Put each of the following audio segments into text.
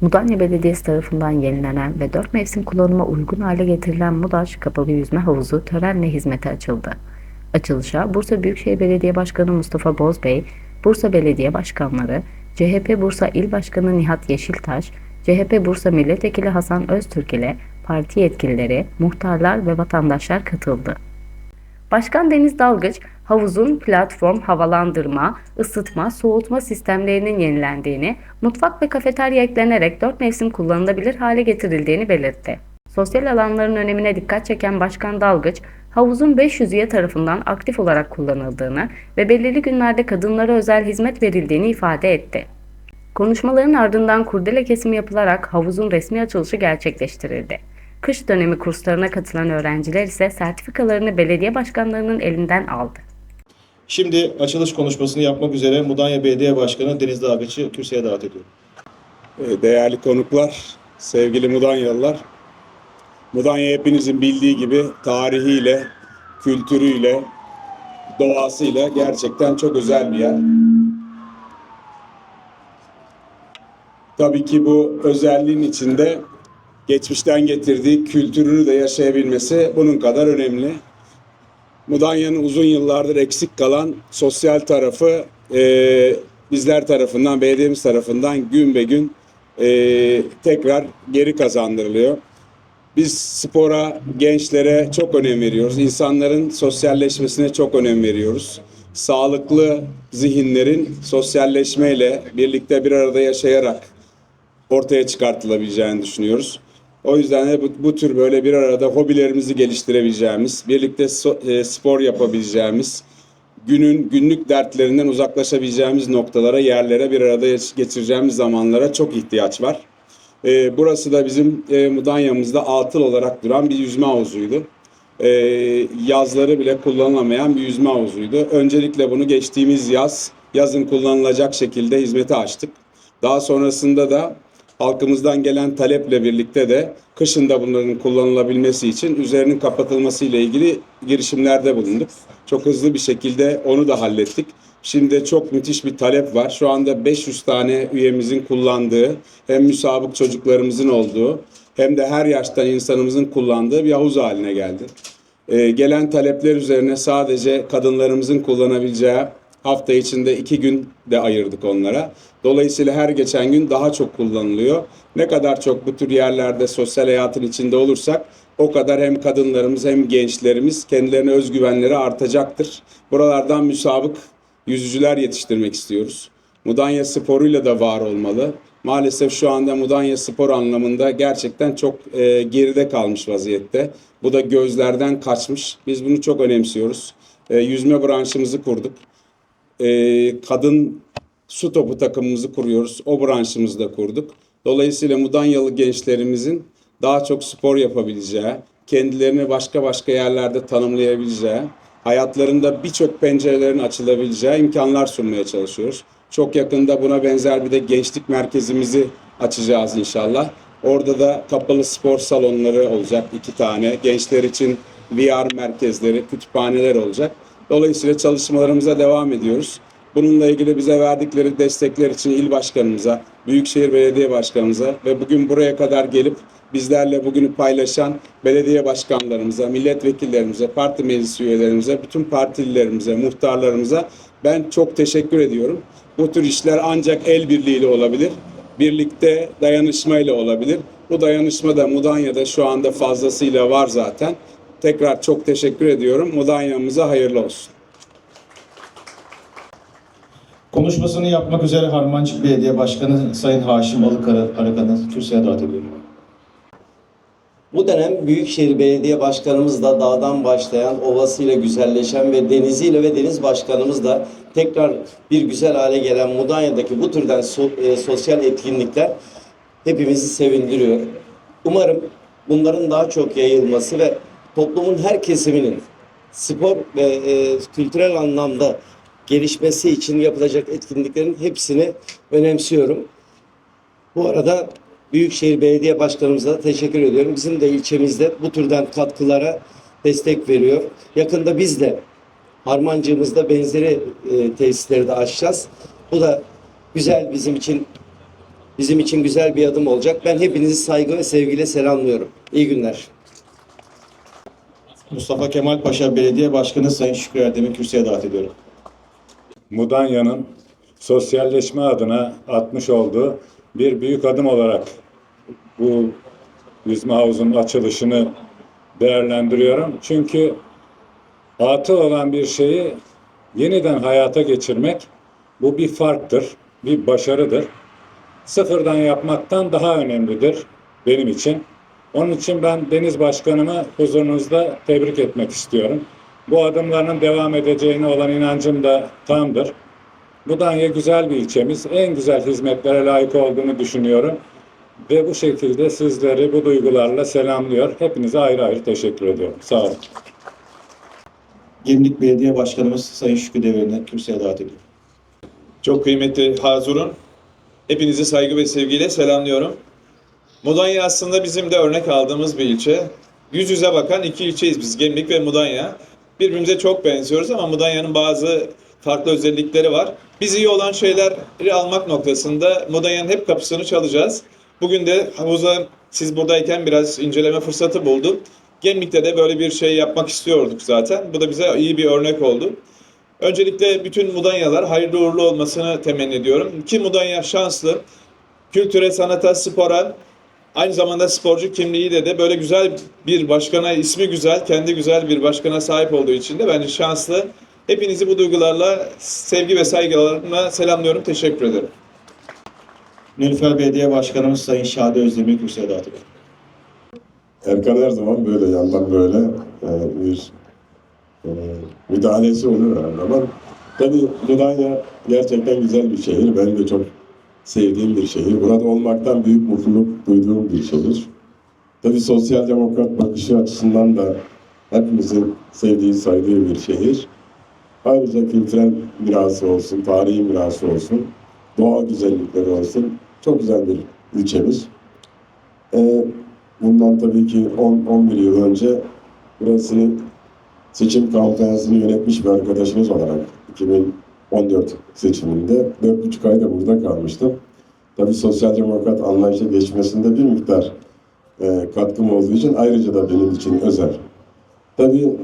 Mudanya Belediyesi tarafından yenilenen ve 4 mevsim kullanıma uygun hale getirilen Mudaş Kapalı Yüzme Havuzu törenle hizmete açıldı. Açılışa Bursa Büyükşehir Belediye Başkanı Mustafa Bozbey, Bursa Belediye Başkanları, CHP Bursa İl Başkanı Nihat Yeşiltaş, CHP Bursa Milletvekili Hasan Öztürk ile parti yetkilileri, muhtarlar ve vatandaşlar katıldı. Başkan Deniz Dalgıç, havuzun platform, havalandırma, ısıtma, soğutma sistemlerinin yenilendiğini, mutfak ve kafeterya eklenerek 4 mevsim kullanılabilir hale getirildiğini belirtti. Sosyal alanların önemine dikkat çeken Başkan Dalgıç, havuzun 500 üye tarafından aktif olarak kullanıldığını ve belirli günlerde kadınlara özel hizmet verildiğini ifade etti. Konuşmaların ardından kurdele kesimi yapılarak havuzun resmi açılışı gerçekleştirildi. Kış dönemi kurslarına katılan öğrenciler ise sertifikalarını belediye başkanlarının elinden aldı. Şimdi açılış konuşmasını yapmak üzere Mudanya Belediye Başkanı Deniz Dağgıç'ı kürsüye davet ediyorum. Ee, Değerli konuklar, sevgili Mudanyalılar. Mudanya hepinizin bildiği gibi tarihiyle, kültürüyle, doğasıyla gerçekten çok özel bir yer. Tabii ki bu özelliğin içinde geçmişten getirdiği kültürünü de yaşayabilmesi bunun kadar önemli. Mudanya'nın uzun yıllardır eksik kalan sosyal tarafı e, bizler tarafından, belediyemiz tarafından gün be gün e, tekrar geri kazandırılıyor. Biz spora, gençlere çok önem veriyoruz. İnsanların sosyalleşmesine çok önem veriyoruz. Sağlıklı zihinlerin sosyalleşmeyle birlikte bir arada yaşayarak ortaya çıkartılabileceğini düşünüyoruz. O yüzden de bu, bu tür böyle bir arada hobilerimizi geliştirebileceğimiz, birlikte so- e, spor yapabileceğimiz, günün günlük dertlerinden uzaklaşabileceğimiz noktalara, yerlere bir arada geçireceğimiz zamanlara çok ihtiyaç var. E, burası da bizim e, Mudanya'mızda atıl olarak duran bir yüzme havuzuydu. E, yazları bile kullanılamayan bir yüzme havuzuydu. Öncelikle bunu geçtiğimiz yaz, yazın kullanılacak şekilde hizmete açtık. Daha sonrasında da halkımızdan gelen taleple birlikte de kışın da bunların kullanılabilmesi için üzerinin kapatılması ile ilgili girişimlerde bulunduk. Çok hızlı bir şekilde onu da hallettik. Şimdi çok müthiş bir talep var. Şu anda 500 tane üyemizin kullandığı, hem müsabık çocuklarımızın olduğu, hem de her yaştan insanımızın kullandığı bir havuz haline geldi. Ee, gelen talepler üzerine sadece kadınlarımızın kullanabileceği hafta içinde iki gün de ayırdık onlara. Dolayısıyla her geçen gün daha çok kullanılıyor. Ne kadar çok bu tür yerlerde sosyal hayatın içinde olursak o kadar hem kadınlarımız hem gençlerimiz kendilerine özgüvenleri artacaktır. Buralardan müsabık yüzücüler yetiştirmek istiyoruz. Mudanya sporuyla da var olmalı. Maalesef şu anda Mudanya spor anlamında gerçekten çok e, geride kalmış vaziyette. Bu da gözlerden kaçmış. Biz bunu çok önemsiyoruz. E, yüzme branşımızı kurduk. E, kadın su topu takımımızı kuruyoruz. O branşımızı da kurduk. Dolayısıyla Mudanyalı gençlerimizin daha çok spor yapabileceği, kendilerini başka başka yerlerde tanımlayabileceği, hayatlarında birçok pencerelerin açılabileceği imkanlar sunmaya çalışıyoruz. Çok yakında buna benzer bir de gençlik merkezimizi açacağız inşallah. Orada da kapalı spor salonları olacak iki tane. Gençler için VR merkezleri, kütüphaneler olacak. Dolayısıyla çalışmalarımıza devam ediyoruz. Bununla ilgili bize verdikleri destekler için il başkanımıza, Büyükşehir Belediye Başkanımıza ve bugün buraya kadar gelip bizlerle bugünü paylaşan belediye başkanlarımıza, milletvekillerimize, parti meclis üyelerimize, bütün partililerimize, muhtarlarımıza ben çok teşekkür ediyorum. Bu tür işler ancak el birliğiyle olabilir. Birlikte dayanışmayla olabilir. Bu dayanışma da Mudanya'da şu anda fazlasıyla var zaten. Tekrar çok teşekkür ediyorum. Mudanya'mıza hayırlı olsun. Konuşmasını yapmak üzere Harmancık Belediye Başkanı Sayın Haşim Alıkara Arakan'ı kürsüye davet ediyorum. Bu dönem Büyükşehir Belediye Başkanımızla dağdan başlayan, ovasıyla güzelleşen ve deniziyle ve deniz başkanımızla tekrar bir güzel hale gelen Mudanya'daki bu türden so- e, sosyal etkinlikler hepimizi sevindiriyor. Umarım bunların daha çok yayılması ve toplumun her kesiminin spor ve e, kültürel anlamda gelişmesi için yapılacak etkinliklerin hepsini önemsiyorum. Bu arada Büyükşehir Belediye Başkanımıza da teşekkür ediyorum. Bizim de ilçemizde bu türden katkılara destek veriyor. Yakında biz de Harmancığımızda benzeri e, tesisleri de açacağız. Bu da güzel bizim için bizim için güzel bir adım olacak. Ben hepinizi saygı ve sevgiyle selamlıyorum. İyi günler. Mustafa Kemal Paşa Belediye Başkanı Sayın Şükrü Erdem'i kürsüye davet ediyorum. Mudanya'nın sosyalleşme adına atmış olduğu bir büyük adım olarak bu yüzme havuzunun açılışını değerlendiriyorum. Çünkü atıl olan bir şeyi yeniden hayata geçirmek bu bir farktır, bir başarıdır. Sıfırdan yapmaktan daha önemlidir benim için. Onun için ben Deniz Başkanımı huzurunuzda tebrik etmek istiyorum. Bu adımlarının devam edeceğine olan inancım da tamdır. Mudanya güzel bir ilçemiz. En güzel hizmetlere layık olduğunu düşünüyorum. Ve bu şekilde sizleri bu duygularla selamlıyor. Hepinize ayrı ayrı teşekkür ediyorum. Sağ olun. Gemlik Belediye Başkanımız Sayın Şükrü Demirel'i kürsüye davet ediyorum. Çok kıymetli Hazurun, hepinizi saygı ve sevgiyle selamlıyorum. Mudanya aslında bizim de örnek aldığımız bir ilçe. Yüz yüze bakan iki ilçeyiz biz, Gemlik ve Mudanya. Birbirimize çok benziyoruz ama Mudanya'nın bazı farklı özellikleri var. Biz iyi olan şeyleri almak noktasında Mudanya'nın hep kapısını çalacağız. Bugün de havuza siz buradayken biraz inceleme fırsatı buldum. Gemlik'te de böyle bir şey yapmak istiyorduk zaten. Bu da bize iyi bir örnek oldu. Öncelikle bütün Mudanyalar hayırlı uğurlu olmasını temenni ediyorum. Ki Mudanya şanslı. Kültüre, sanata, spora, aynı zamanda sporcu kimliğiyle de böyle güzel bir başkana, ismi güzel, kendi güzel bir başkana sahip olduğu için de bence şanslı. Hepinizi bu duygularla, sevgi ve saygılarımla selamlıyorum. Teşekkür ederim. Nilüfer Belediye Başkanımız Sayın Şadi davet ediyorum. Erkan her zaman böyle yandan böyle e, bir e, müdahalesi oluyor her zaman. Tabii Mudanya gerçekten güzel bir şehir. Ben de çok sevdiğim bir şehir. Burada olmaktan büyük mutluluk duyduğum bir şehir. Tabii sosyal demokrat bakışı açısından da hepimizin sevdiği, saydığı bir şehir. Ayrıca kültürel mirası olsun, tarihi mirası olsun, doğal güzellikleri olsun. Çok güzel bir ülkemiz. Ee, bundan tabii ki 10-11 yıl önce burasını seçim kampanyasını yönetmiş bir arkadaşımız olarak 2014 seçiminde 4,5 ayda burada kalmıştım. Tabii sosyal demokrat anlayışa geçmesinde bir miktar e, katkım olduğu için ayrıca da benim için özel. Tabii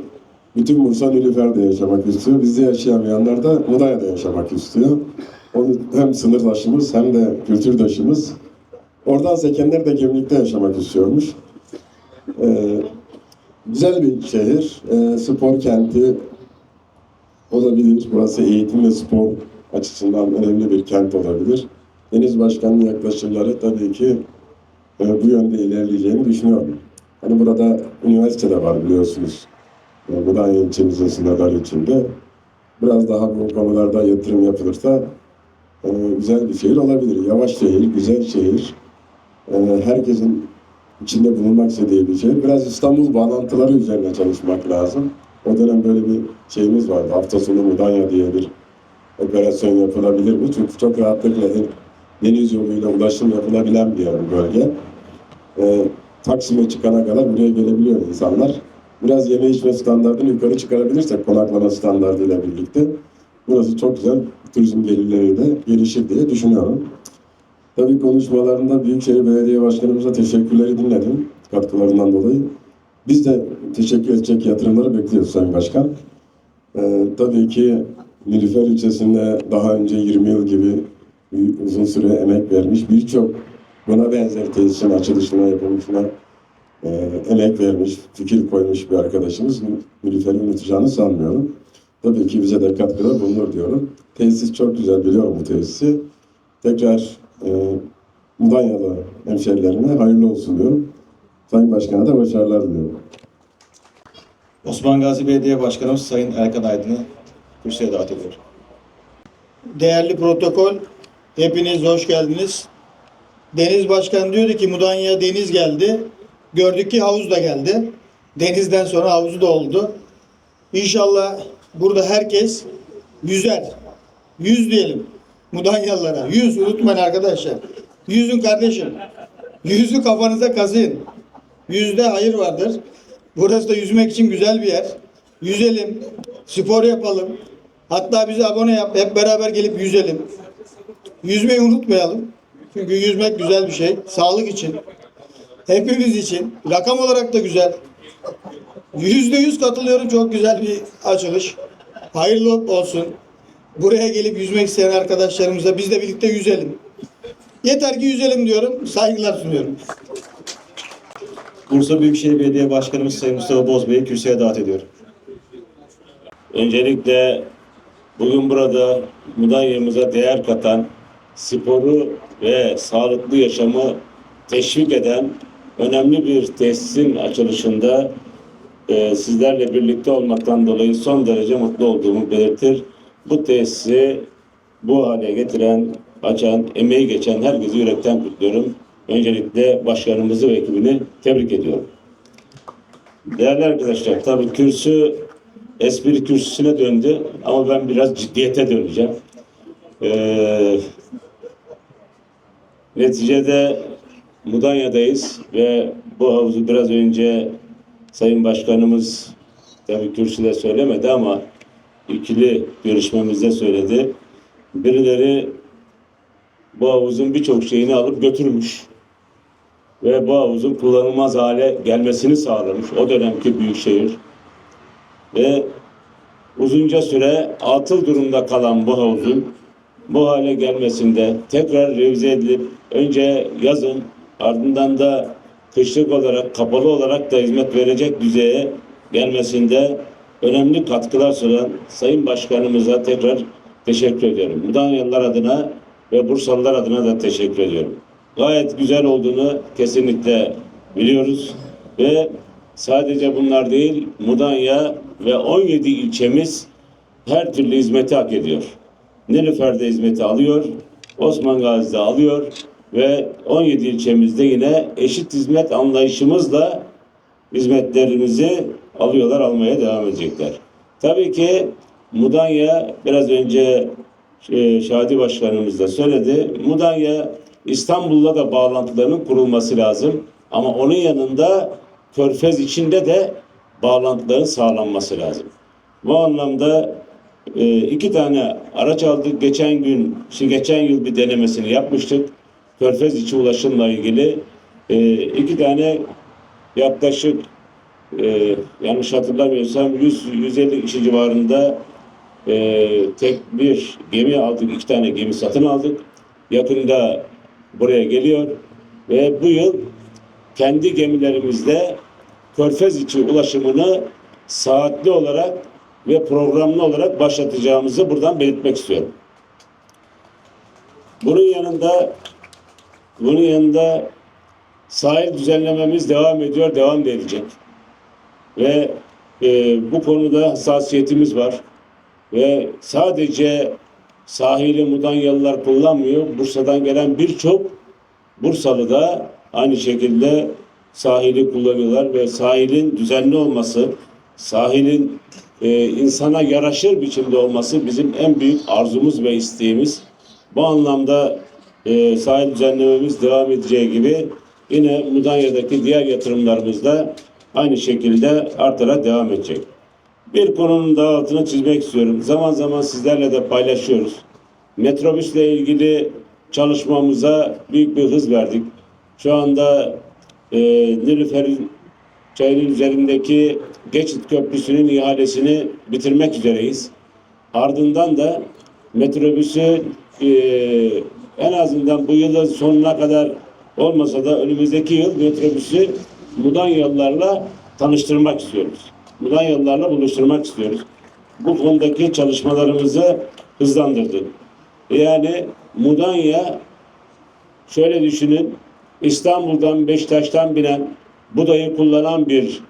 bütün Bursa Nilüfer'de yaşamak istiyor. Bizde yaşayamayanlar da Mudanya'da yaşamak istiyor. Onu hem sınırdaşımız hem de kültürdaşımız. Oradan sekenler de Gemlik'te yaşamak istiyormuş. Ee, güzel bir şehir. Ee, spor kenti olabilir. Burası eğitim ve spor açısından önemli bir kent olabilir. Deniz Başkanı'nın yaklaşımları tabii ki e, bu yönde ilerleyeceğini düşünüyorum. Hani burada üniversite de var biliyorsunuz. E, bu da ilçemizin sınırları içinde. Biraz daha bu konularda yatırım yapılırsa e, güzel bir şehir olabilir. Yavaş şehir, güzel şehir. E, herkesin içinde bulunmak istediği bir şehir. Biraz İstanbul bağlantıları üzerine çalışmak lazım. O dönem böyle bir şeyimiz vardı. Hafta sonu Mudanya diye bir operasyon yapılabilir mi? Çünkü çok rahatlıkla deniz yoluyla ulaşım yapılabilen bir yer, bölge. E, Taksim'e çıkana kadar buraya gelebiliyor insanlar. Biraz yeme içme standartını yukarı çıkarabilirsek konaklama standartıyla birlikte burası çok güzel turizm gelirleri de gelişir diye düşünüyorum. Tabii konuşmalarında Büyükşehir Belediye Başkanımıza teşekkürleri dinledim katkılarından dolayı. Biz de teşekkür edecek yatırımları bekliyoruz Sayın Başkan. Ee, tabii ki Nilüfer ilçesinde daha önce 20 yıl gibi uzun süre emek vermiş birçok buna benzer tesisin açılışına yapılmışına e, emek vermiş, fikir koymuş bir arkadaşımız Nilüfer'i unutacağını sanmıyorum. Tabii ki bize de katkıda bulunur diyorum. Tesis çok güzel biliyorum bu tesisi. Tekrar e, Mudanyalı hemşerilerime hayırlı olsun diyorum. Sayın Başkan'a da başarılar diliyorum. Osman Gazi Belediye Başkanımız Sayın Erkan Aydın'ı kürsüye davet ediyorum. Değerli protokol, hepiniz hoş geldiniz. Deniz Başkan diyordu ki Mudanya deniz geldi. Gördük ki havuz da geldi. Denizden sonra havuzu da oldu. İnşallah burada herkes yüzer. Yüz diyelim Mudanyalılara. Yüz unutmayın arkadaşlar. Yüzün kardeşim. Yüzü kafanıza kazıyın. Yüzde hayır vardır. Burası da yüzmek için güzel bir yer. Yüzelim, spor yapalım. Hatta bizi abone yap, hep beraber gelip yüzelim. Yüzmeyi unutmayalım. Çünkü yüzmek güzel bir şey. Sağlık için. Hepimiz için. Rakam olarak da güzel. Yüzde yüz katılıyorum. Çok güzel bir açılış. Hayırlı olsun. Buraya gelip yüzmek isteyen arkadaşlarımıza biz de birlikte yüzelim. Yeter ki yüzelim diyorum. Saygılar sunuyorum. Bursa Büyükşehir Belediye Başkanımız Sayın Mustafa Bozbey'i kürsüye davet ediyorum. Öncelikle bugün burada Mudanya'mıza değer katan, sporu ve sağlıklı yaşamı teşvik eden önemli bir tesisin açılışında e, sizlerle birlikte olmaktan dolayı son derece mutlu olduğumu belirtir. Bu tesisi bu hale getiren, açan, emeği geçen herkesi yürekten kutluyorum. Öncelikle başkanımızı ve ekibini tebrik ediyorum. Değerli arkadaşlar, tabii kürsü espri kürsüsüne döndü ama ben biraz ciddiyete döneceğim. Ee, neticede Mudanya'dayız ve bu havuzu biraz önce Sayın Başkanımız tabii kürsüde söylemedi ama ikili görüşmemizde söyledi. Birileri bu havuzun birçok şeyini alıp götürmüş ve bu havuzun kullanılmaz hale gelmesini sağlamış o dönemki büyükşehir ve uzunca süre atıl durumda kalan bu havuzun bu hale gelmesinde tekrar revize edilip önce yazın ardından da kışlık olarak kapalı olarak da hizmet verecek düzeye gelmesinde önemli katkılar sunan Sayın Başkanımıza tekrar teşekkür ediyorum. Mudanyalılar adına ve Bursalılar adına da teşekkür ediyorum. Gayet güzel olduğunu kesinlikle biliyoruz ve sadece bunlar değil Mudanya ve 17 ilçemiz her türlü hizmeti hak ediyor. Nilüfer'de hizmeti alıyor, Osman Gazi'de alıyor ve 17 ilçemizde yine eşit hizmet anlayışımızla hizmetlerimizi alıyorlar, almaya devam edecekler. Tabii ki Mudanya biraz önce e, Şadi Başkanımız da söyledi. Mudanya İstanbul'la da bağlantılarının kurulması lazım. Ama onun yanında Körfez içinde de bağlantıların sağlanması lazım. Bu anlamda e, iki tane araç aldık. Geçen gün, şimdi geçen yıl bir denemesini yapmıştık. Körfez içi ulaşımla ilgili e, iki tane yaklaşık e, yanlış hatırlamıyorsam 100-150 kişi civarında e, tek bir gemi aldık. iki tane gemi satın aldık. Yakında buraya geliyor ve bu yıl kendi gemilerimizle Körfez içi ulaşımını saatli olarak ve programlı olarak başlatacağımızı buradan belirtmek istiyorum. Bunun yanında bunun yanında sahil düzenlememiz devam ediyor, devam da edecek. Ve e, bu konuda hassasiyetimiz var. Ve sadece sahili Mudanyalılar kullanmıyor. Bursa'dan gelen birçok Bursalı da aynı şekilde sahili kullanıyorlar ve sahilin düzenli olması, sahilin e, insana yaraşır biçimde olması bizim en büyük arzumuz ve isteğimiz. Bu anlamda e, sahil düzenlememiz devam edeceği gibi yine Mudanya'daki diğer yatırımlarımız da aynı şekilde artarak devam edecek. Bir konunun daha altını çizmek istiyorum. Zaman zaman sizlerle de paylaşıyoruz. Metrobüsle ilgili çalışmamıza büyük bir hız verdik. Şu anda e, Nilüfer'in çayının üzerindeki geçit köprüsünün ihalesini bitirmek üzereyiz. Ardından da metrobüsü e, en azından bu yılın sonuna kadar olmasa da önümüzdeki yıl metrobüsü Mudanyalılarla tanıştırmak istiyoruz. Mudanyalılarla buluşturmak istiyoruz. Bu konudaki çalışmalarımızı hızlandırdık. Yani Mudanya şöyle düşünün İstanbul'dan Beşiktaş'tan binen Buda'yı kullanan bir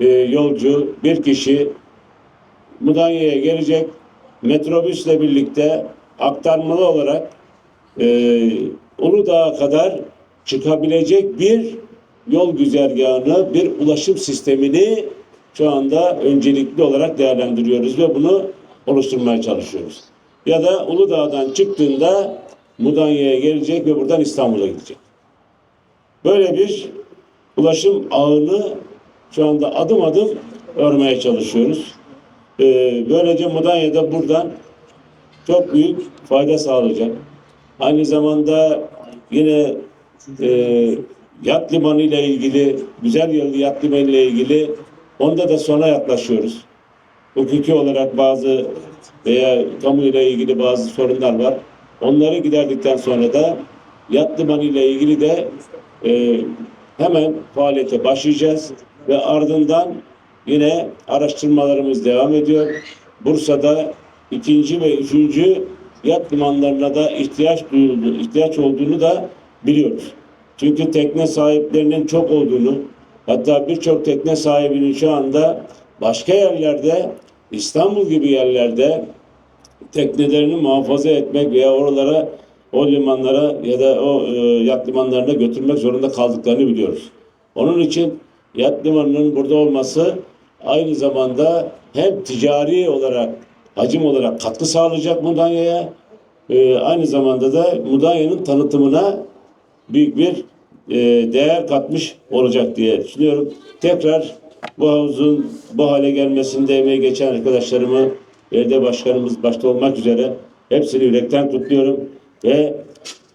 e, yolcu, bir kişi Mudanya'ya gelecek metrobüsle birlikte aktarmalı olarak e, Uludağ'a kadar çıkabilecek bir yol güzergahını, bir ulaşım sistemini şu anda öncelikli olarak değerlendiriyoruz ve bunu oluşturmaya çalışıyoruz. Ya da Uludağ'dan çıktığında Mudanya'ya gelecek ve buradan İstanbul'a gidecek. Böyle bir ulaşım ağını şu anda adım adım örmeye çalışıyoruz. Ee, böylece Mudanya'da buradan çok büyük fayda sağlayacak. Aynı zamanda yine e, yat limanı ile ilgili, güzel yollu yat limanı ile ilgili onda da sona yaklaşıyoruz. Hukuki olarak bazı veya kamu ile ilgili bazı sorunlar var. Onları giderdikten sonra da yat ile ilgili de e, hemen faaliyete başlayacağız ve ardından yine araştırmalarımız devam ediyor. Bursa'da ikinci ve üçüncü yat limanlarına da ihtiyaç duyuldu, ihtiyaç olduğunu da biliyoruz. Çünkü tekne sahiplerinin çok olduğunu, hatta birçok tekne sahibinin şu anda başka yerlerde, İstanbul gibi yerlerde teknelerini muhafaza etmek veya oralara o limanlara ya da o e, yat limanlarına götürmek zorunda kaldıklarını biliyoruz. Onun için yat limanının burada olması aynı zamanda hem ticari olarak hacim olarak katkı sağlayacak Mudanya'ya e, aynı zamanda da Mudanya'nın tanıtımına büyük bir e, değer katmış olacak diye düşünüyorum. Tekrar bu havuzun bu hale gelmesinde emeği geçen arkadaşlarımı, belediye başkanımız başta olmak üzere hepsini yürekten kutluyorum ve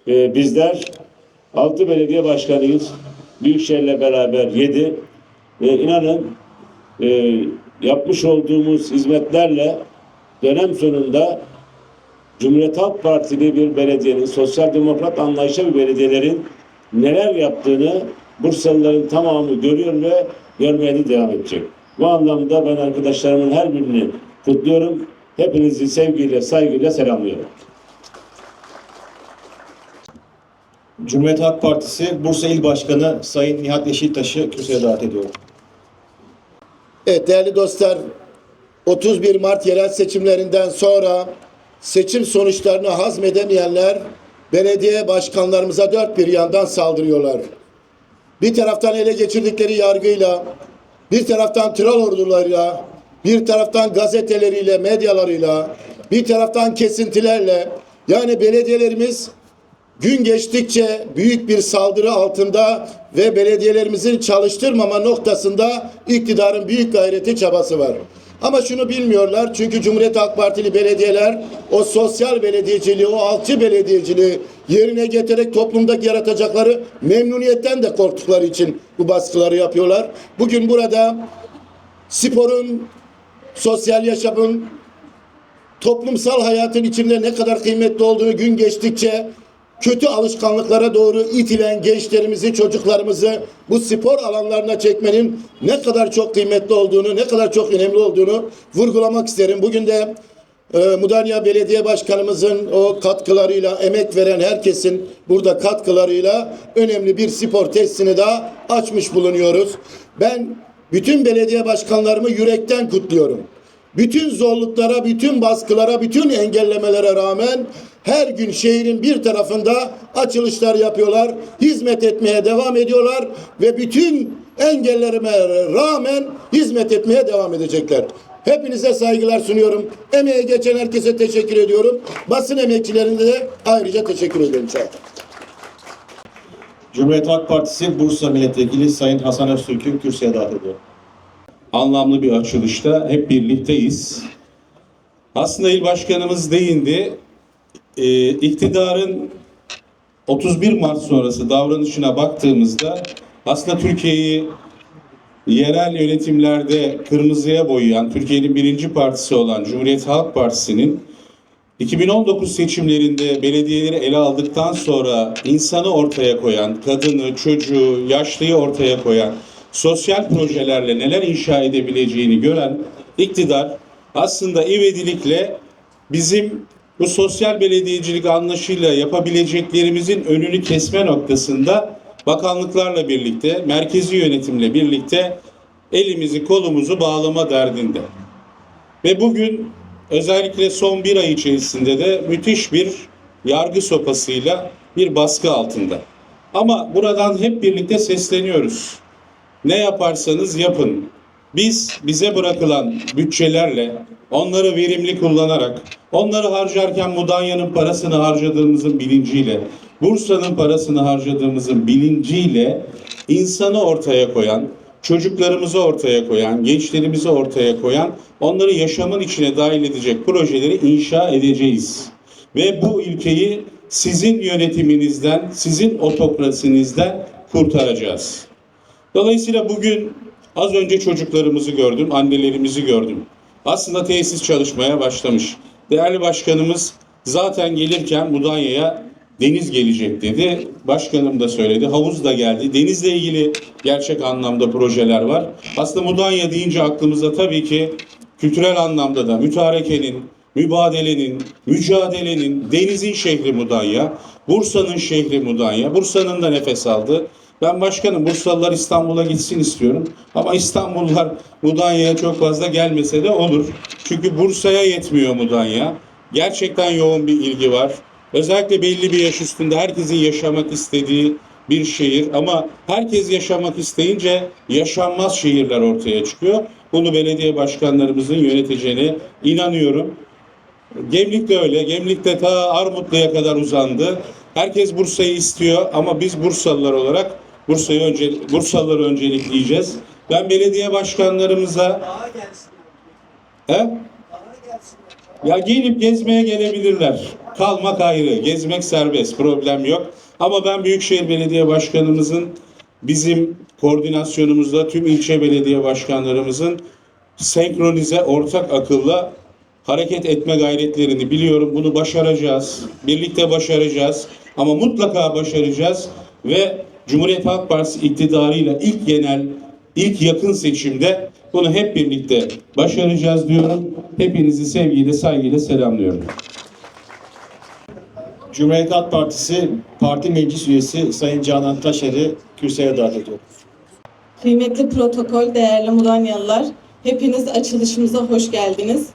e, bizler altı belediye başkanıyız. Büyükşehir'le beraber yedi ve inanın e, yapmış olduğumuz hizmetlerle dönem sonunda Cumhuriyet Halk Partili bir belediyenin, sosyal demokrat anlayışa bir belediyelerin neler yaptığını Bursalıların tamamı görüyor ve görmeye de devam edecek. Bu anlamda ben arkadaşlarımın her birini kutluyorum. Hepinizi sevgiyle, saygıyla selamlıyorum. Cumhuriyet Halk Partisi Bursa İl Başkanı Sayın Nihat Yeşiltaş'ı kürsüye davet ediyorum. Evet değerli dostlar 31 Mart yerel seçimlerinden sonra seçim sonuçlarını hazmedemeyenler belediye başkanlarımıza dört bir yandan saldırıyorlar. Bir taraftan ele geçirdikleri yargıyla, bir taraftan troll ordularıyla, bir taraftan gazeteleriyle, medyalarıyla, bir taraftan kesintilerle yani belediyelerimiz gün geçtikçe büyük bir saldırı altında ve belediyelerimizin çalıştırmama noktasında iktidarın büyük gayreti çabası var. Ama şunu bilmiyorlar çünkü Cumhuriyet Halk Partili belediyeler o sosyal belediyeciliği, o alçı belediyeciliği yerine getirerek toplumdaki yaratacakları memnuniyetten de korktukları için bu baskıları yapıyorlar. Bugün burada sporun, sosyal yaşamın, toplumsal hayatın içinde ne kadar kıymetli olduğunu gün geçtikçe kötü alışkanlıklara doğru itilen gençlerimizi, çocuklarımızı bu spor alanlarına çekmenin ne kadar çok kıymetli olduğunu, ne kadar çok önemli olduğunu vurgulamak isterim. Bugün de e, Mudanya Belediye Başkanımızın o katkılarıyla, emek veren herkesin burada katkılarıyla önemli bir spor testini daha açmış bulunuyoruz. Ben bütün belediye başkanlarımı yürekten kutluyorum bütün zorluklara, bütün baskılara, bütün engellemelere rağmen her gün şehrin bir tarafında açılışlar yapıyorlar, hizmet etmeye devam ediyorlar ve bütün engellerime rağmen hizmet etmeye devam edecekler. Hepinize saygılar sunuyorum. Emeğe geçen herkese teşekkür ediyorum. Basın emekçilerine de ayrıca teşekkür ederim. Sağ. Cumhuriyet Halk Partisi Bursa Milletvekili Sayın Hasan Öztürk'ü kürsüye davet ediyorum. Anlamlı bir açılışta hep birlikteyiz. Aslında il başkanımız değindi. Ee, iktidarın 31 Mart sonrası davranışına baktığımızda aslında Türkiye'yi yerel yönetimlerde kırmızıya boyayan, Türkiye'nin birinci partisi olan Cumhuriyet Halk Partisi'nin 2019 seçimlerinde belediyeleri ele aldıktan sonra insanı ortaya koyan, kadını, çocuğu, yaşlıyı ortaya koyan, sosyal projelerle neler inşa edebileceğini gören iktidar aslında ivedilikle bizim bu sosyal belediyecilik anlaşıyla yapabileceklerimizin önünü kesme noktasında bakanlıklarla birlikte, merkezi yönetimle birlikte elimizi kolumuzu bağlama derdinde. Ve bugün özellikle son bir ay içerisinde de müthiş bir yargı sopasıyla bir baskı altında. Ama buradan hep birlikte sesleniyoruz. Ne yaparsanız yapın. Biz bize bırakılan bütçelerle onları verimli kullanarak onları harcarken Mudanya'nın parasını harcadığımızın bilinciyle Bursa'nın parasını harcadığımızın bilinciyle insanı ortaya koyan, çocuklarımızı ortaya koyan, gençlerimizi ortaya koyan, onları yaşamın içine dahil edecek projeleri inşa edeceğiz. Ve bu ilkeyi sizin yönetiminizden, sizin otokrasinizden kurtaracağız. Dolayısıyla bugün az önce çocuklarımızı gördüm, annelerimizi gördüm. Aslında tesis çalışmaya başlamış. Değerli başkanımız zaten gelirken Mudanya'ya deniz gelecek dedi. Başkanım da söyledi. Havuz da geldi. Denizle ilgili gerçek anlamda projeler var. Aslında Mudanya deyince aklımıza tabii ki kültürel anlamda da mütarekenin, mübadelenin, mücadelenin, denizin şehri Mudanya, Bursa'nın şehri Mudanya. Bursa'nın da nefes aldı. Ben başkanım Bursalılar İstanbul'a gitsin istiyorum. Ama İstanbullular Mudanya'ya çok fazla gelmese de olur. Çünkü Bursa'ya yetmiyor Mudanya. Gerçekten yoğun bir ilgi var. Özellikle belli bir yaş üstünde herkesin yaşamak istediği bir şehir ama herkes yaşamak isteyince yaşanmaz şehirler ortaya çıkıyor. Bunu belediye başkanlarımızın yöneteceğine inanıyorum. Gemlik de öyle. Gemlik de ta Armutlu'ya kadar uzandı. Herkes Bursa'yı istiyor ama biz Bursalılar olarak Bursa'yı önce Bursalıları öncelikleyeceğiz. Ben belediye başkanlarımıza He? Ya gelip gezmeye gelebilirler. Kalmak ayrı, gezmek serbest, problem yok. Ama ben Büyükşehir Belediye Başkanımızın bizim koordinasyonumuzda tüm ilçe belediye başkanlarımızın senkronize, ortak akılla hareket etme gayretlerini biliyorum. Bunu başaracağız. Birlikte başaracağız. Ama mutlaka başaracağız ve Cumhuriyet Halk Partisi iktidarıyla ilk genel, ilk yakın seçimde bunu hep birlikte başaracağız diyorum. Hepinizi sevgiyle, saygıyla selamlıyorum. Cumhuriyet Halk Partisi Parti Meclis Üyesi Sayın Canan Taşer'i kürsüye davet ediyorum. Kıymetli protokol, değerli Mudanyalılar, hepiniz açılışımıza hoş geldiniz.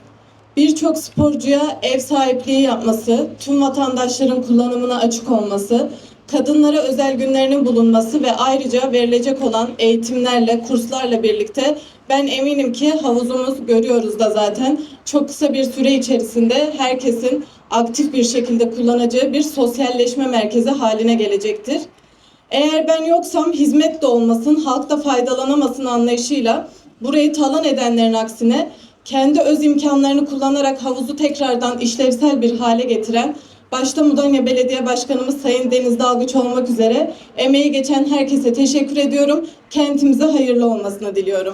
Birçok sporcuya ev sahipliği yapması, tüm vatandaşların kullanımına açık olması, kadınlara özel günlerinin bulunması ve ayrıca verilecek olan eğitimlerle, kurslarla birlikte ben eminim ki havuzumuz görüyoruz da zaten çok kısa bir süre içerisinde herkesin aktif bir şekilde kullanacağı bir sosyalleşme merkezi haline gelecektir. Eğer ben yoksam hizmet de olmasın, halk da faydalanamasın anlayışıyla burayı talan edenlerin aksine kendi öz imkanlarını kullanarak havuzu tekrardan işlevsel bir hale getiren başta Mudanya Belediye Başkanımız Sayın Deniz Dalgıç olmak üzere emeği geçen herkese teşekkür ediyorum. Kentimize hayırlı olmasını diliyorum.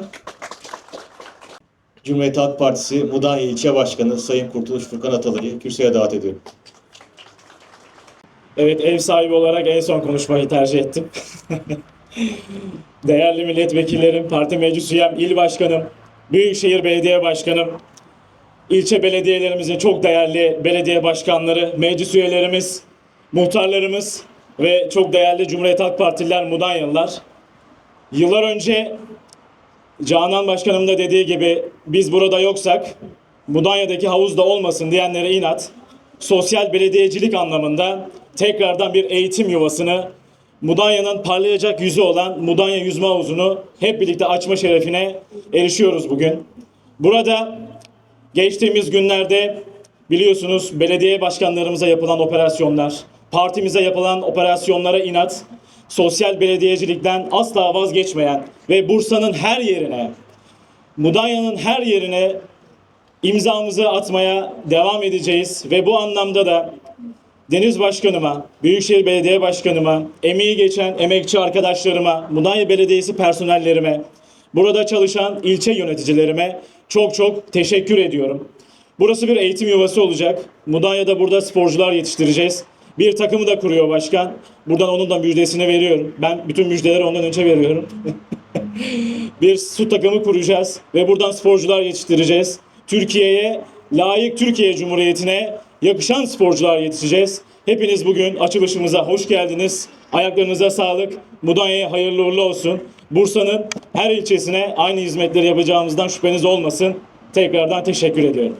Cumhuriyet Halk Partisi Mudanya İlçe Başkanı Sayın Kurtuluş Furkan Atalı'yı kürsüye davet ediyorum. Evet ev sahibi olarak en son konuşmayı tercih ettim. Değerli milletvekillerim, parti meclis üyem, il başkanım, Büyükşehir Belediye Başkanım, ilçe belediyelerimizin çok değerli belediye başkanları, meclis üyelerimiz, muhtarlarımız ve çok değerli Cumhuriyet Halk Partililer, Mudanyalılar. Yıllar önce Canan Başkanım da dediği gibi biz burada yoksak Mudanya'daki havuzda olmasın diyenlere inat sosyal belediyecilik anlamında tekrardan bir eğitim yuvasını Mudanya'nın parlayacak yüzü olan Mudanya Yüzme Havuzu'nu hep birlikte açma şerefine erişiyoruz bugün. Burada geçtiğimiz günlerde biliyorsunuz belediye başkanlarımıza yapılan operasyonlar, partimize yapılan operasyonlara inat, sosyal belediyecilikten asla vazgeçmeyen ve Bursa'nın her yerine, Mudanya'nın her yerine imzamızı atmaya devam edeceğiz ve bu anlamda da Deniz Başkanıma, Büyükşehir Belediye Başkanıma, emeği geçen emekçi arkadaşlarıma, Mudanya Belediyesi personellerime, burada çalışan ilçe yöneticilerime çok çok teşekkür ediyorum. Burası bir eğitim yuvası olacak. Mudanya'da burada sporcular yetiştireceğiz. Bir takımı da kuruyor başkan. Buradan onun da müjdesini veriyorum. Ben bütün müjdeleri ondan önce veriyorum. bir su takımı kuracağız ve buradan sporcular yetiştireceğiz. Türkiye'ye layık Türkiye Cumhuriyeti'ne yakışan sporcular yetişeceğiz. Hepiniz bugün açılışımıza hoş geldiniz. Ayaklarınıza sağlık. Mudanya'ya hayırlı uğurlu olsun. Bursa'nın her ilçesine aynı hizmetleri yapacağımızdan şüpheniz olmasın. Tekrardan teşekkür ediyorum.